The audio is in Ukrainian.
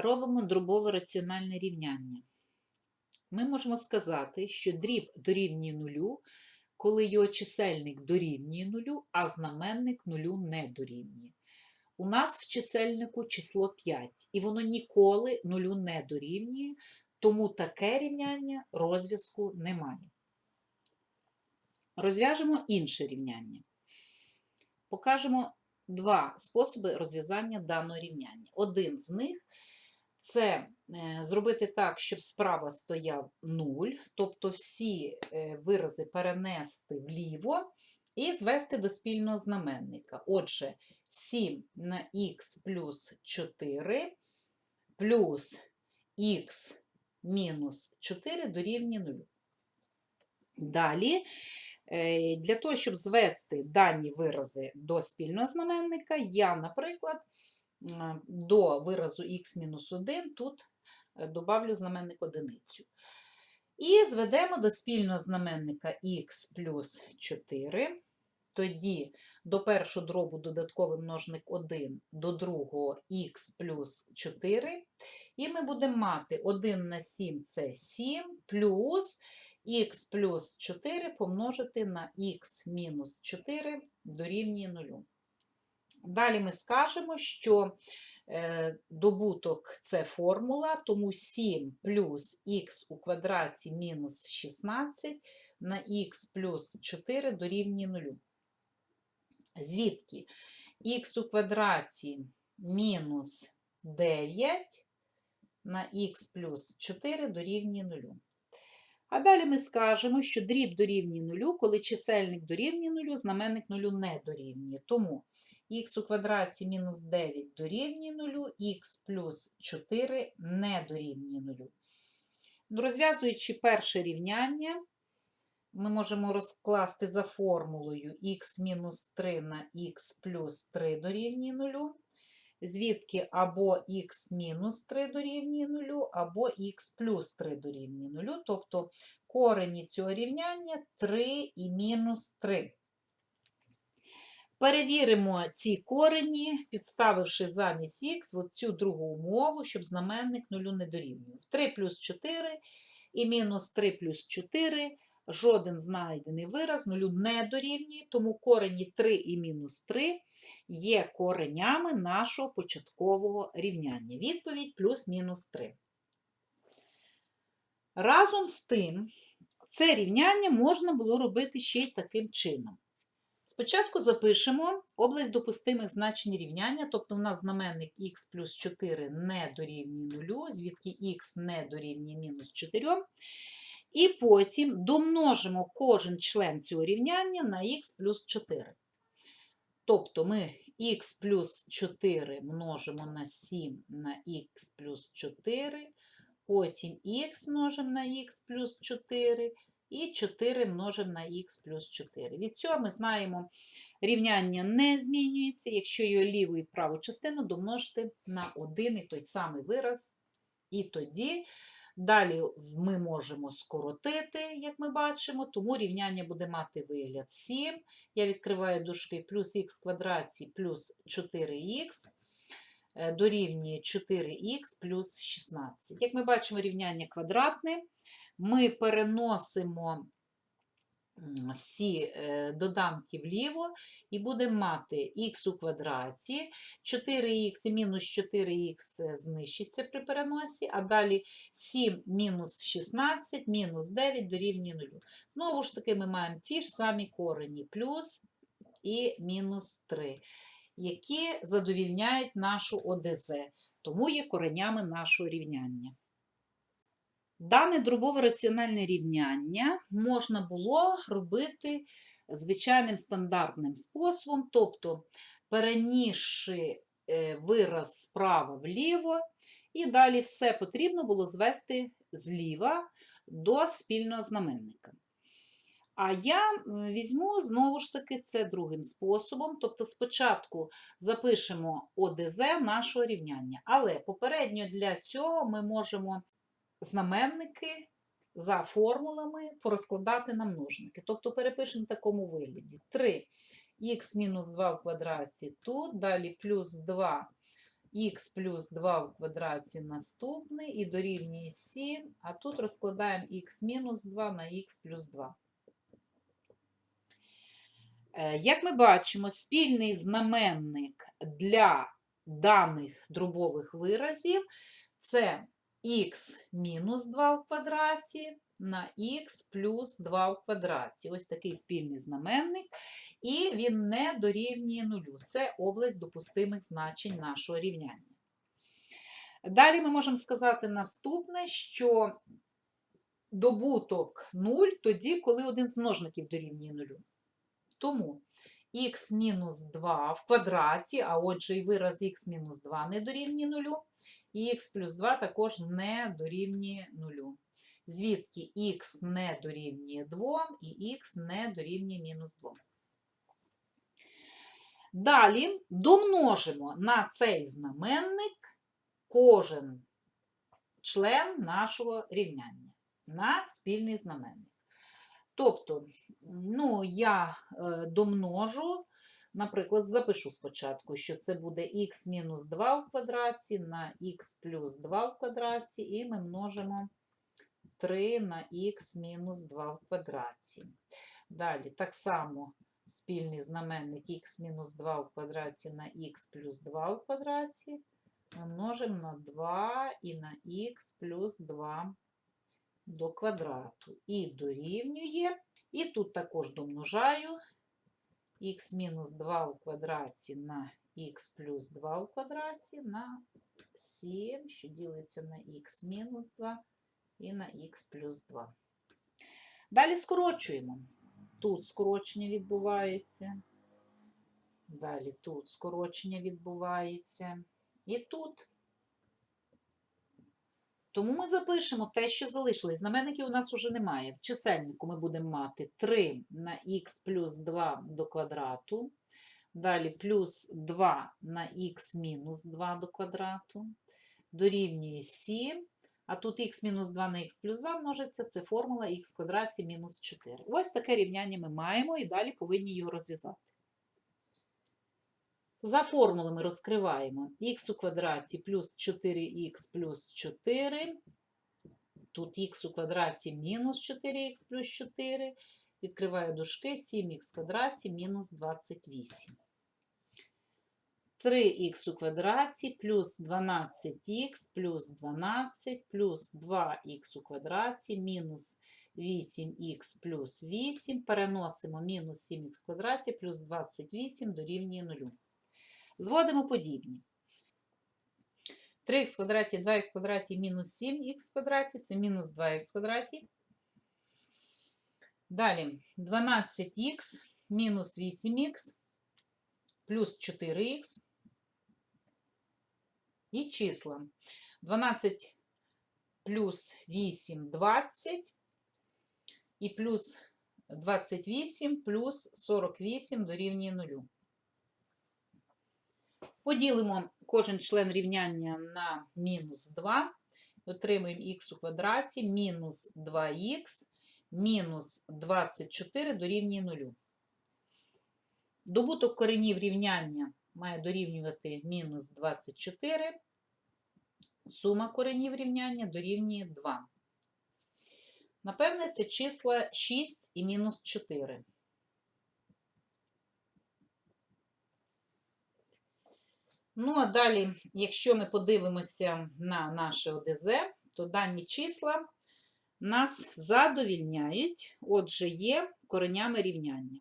Робимо дробове раціональне рівняння. Ми можемо сказати, що дріб дорівнює нулю, коли його чисельник дорівнює нулю, а знаменник нулю не дорівнює. У нас в чисельнику число 5, і воно ніколи нулю не дорівнює, тому таке рівняння розв'язку немає. Розв'яжемо інше рівняння. Покажемо два способи розв'язання даного рівняння. Один з них це е, зробити так, щоб справа стояв 0, тобто всі е, вирази перенести вліво і звести до спільного знаменника. Отже, 7 на х плюс 4 плюс х мінус 4 дорівнює 0. Далі, е, для того, щоб звести дані вирази до спільного знаменника, я, наприклад, до виразу х-1 тут е, добавлю знаменник одиницю. І зведемо до спільного знаменника х плюс 4. Тоді до першого дробу додатковий множник 1, до другого х плюс 4. І ми будемо мати 1 на 7 це 7, плюс х плюс 4 помножити на х мінус 4 дорівнює 0. Далі ми скажемо, що е, добуток це формула, тому 7 плюс х у квадраті мінус 16 на х плюс 4 дорівнює 0. Звідки х у квадраті мінус 9 на х плюс 4 дорівнює 0. А далі ми скажемо, що дріб дорівнює 0, коли чисельник дорівнює 0, знаменник 0 не дорівнює. Тому х у квадраті мінус 9 дорівнює 0, х плюс 4 не дорівнює 0. Розв'язуючи перше рівняння, ми можемо розкласти за формулою х-3 на х плюс 3 дорівнює 0, звідки або х мінус 3 дорівнює 0, або х плюс 3 дорівнює 0, тобто корені цього рівняння 3 і мінус 3. Перевіримо ці корені, підставивши замість х цю другу умову, щоб знаменник 0 не дорівнював. 3 плюс 4 і мінус 3 плюс 4 жоден знайдений вираз нулю не дорівнює, тому корені 3 і мінус 3 є коренями нашого початкового рівняння. Відповідь плюс-мінус 3. Разом з тим, це рівняння можна було робити ще й таким чином. Спочатку запишемо область допустимих значень рівняння, тобто в нас знаменник х плюс 4 не дорівнює 0, звідки х не дорівнює мінус 4. І потім домножимо кожен член цього рівняння на х плюс 4. Тобто ми х плюс 4 множимо на 7 на х плюс 4, потім х множимо на х плюс 4 і 4 множимо на х плюс 4. Від цього ми знаємо, рівняння не змінюється, якщо його ліву і праву частину домножити на один і той самий вираз. І тоді далі ми можемо скоротити, як ми бачимо, тому рівняння буде мати вигляд 7. Я відкриваю дужки плюс х квадраті плюс 4х дорівнює 4х плюс 16. Як ми бачимо, рівняння квадратне, ми переносимо всі е, доданки вліво і будемо мати х у квадраті, 4х і мінус 4х знищиться при переносі, а далі 7 мінус 16, мінус 9 дорівнює 0. Знову ж таки, ми маємо ті ж самі корені, плюс і мінус 3, які задовільняють нашу ОДЗ, тому є коренями нашого рівняння. Дане дробове раціональне рівняння можна було робити звичайним стандартним способом, тобто перенісши е, вираз справа вліво, і далі все потрібно було звести зліва до спільного знаменника. А я візьму знову ж таки це другим способом, тобто спочатку запишемо ОДЗ нашого рівняння, але попередньо для цього ми можемо знаменники за формулами порозкладати на множники. Тобто перепишемо в такому вигляді: 3х мінус 2 в квадраті тут, далі плюс 2 х плюс 2 в квадраті наступний і дорівнює 7, а тут розкладаємо х мінус 2 на х плюс 2. Е, Як ми бачимо, спільний знаменник для даних дробових виразів це х мінус 2 в квадраті на х плюс 2 в квадраті. Ось такий спільний знаменник, і він не дорівнює нулю. Це область допустимих значень нашого рівняння. Далі ми можемо сказати наступне, що добуток 0 тоді, коли один з множників дорівнює нулю. Тому х мінус 2 в квадраті, а отже і вираз х мінус 2 не дорівнює нулю, і х плюс 2 також не дорівнює нулю. Звідки х не дорівнює 2 і х не дорівнює мінус 2. Далі домножимо на цей знаменник кожен член нашого рівняння на спільний знаменник. Тобто, ну, я е, домножу, наприклад, запишу спочатку, що це буде х мінус 2 в квадраті на х плюс 2 в квадраті, і ми множимо 3 на х мінус 2 в квадраті. Далі, так само спільний знаменник х мінус 2 в квадраті на х плюс 2 в квадраті. Ми множимо на 2 і на х плюс 2 до квадрату. І дорівнює. І тут також домножаю х мінус 2 в квадраті на х плюс 2 в квадраті на 7, що ділиться на х мінус 2 і на х плюс 2. Далі скорочуємо. Тут скорочення відбувається. Далі тут скорочення відбувається. І тут. Тому ми запишемо те, що залишилось. Знаменників у нас вже немає. В чисельнику ми будемо мати 3 на х плюс 2 до квадрату. Далі плюс 2 на х мінус 2 до квадрату. Дорівнює 7. А тут х мінус 2 на х плюс 2 множиться, це формула х квадраті мінус 4. Ось таке рівняння ми маємо і далі повинні його розв'язати. За формулами розкриваємо х у квадраті плюс 4х плюс 4. Тут х у квадраті мінус 4х плюс 4. Відкриваю дужки 7х в квадраті мінус 28. 3х у квадраті плюс 12х плюс 12 плюс 2х у квадраті мінус 8х плюс 8. Переносимо мінус 7х в квадраті плюс 28 дорівнює 0. Зводимо подібні. 3х в квадраті, 2х квадраті мінус 7х в квадраті це мінус 2х в квадраті. Далі 12х мінус 8х плюс 4х. І числа. 12 плюс 8 20 і плюс 28 плюс 48 дорівнює 0. Поділимо кожен член рівняння на мінус 2. Отримуємо х у квадраті мінус 2х мінус 24 дорівнює 0. Добуток коренів рівняння має дорівнювати мінус 24. Сума коренів рівняння дорівнює 2. Напевне, це числа 6 і мінус 4. Ну, а далі, якщо ми подивимося на наше ОДЗ, то дані числа нас задовільняють, отже, є коренями рівняння.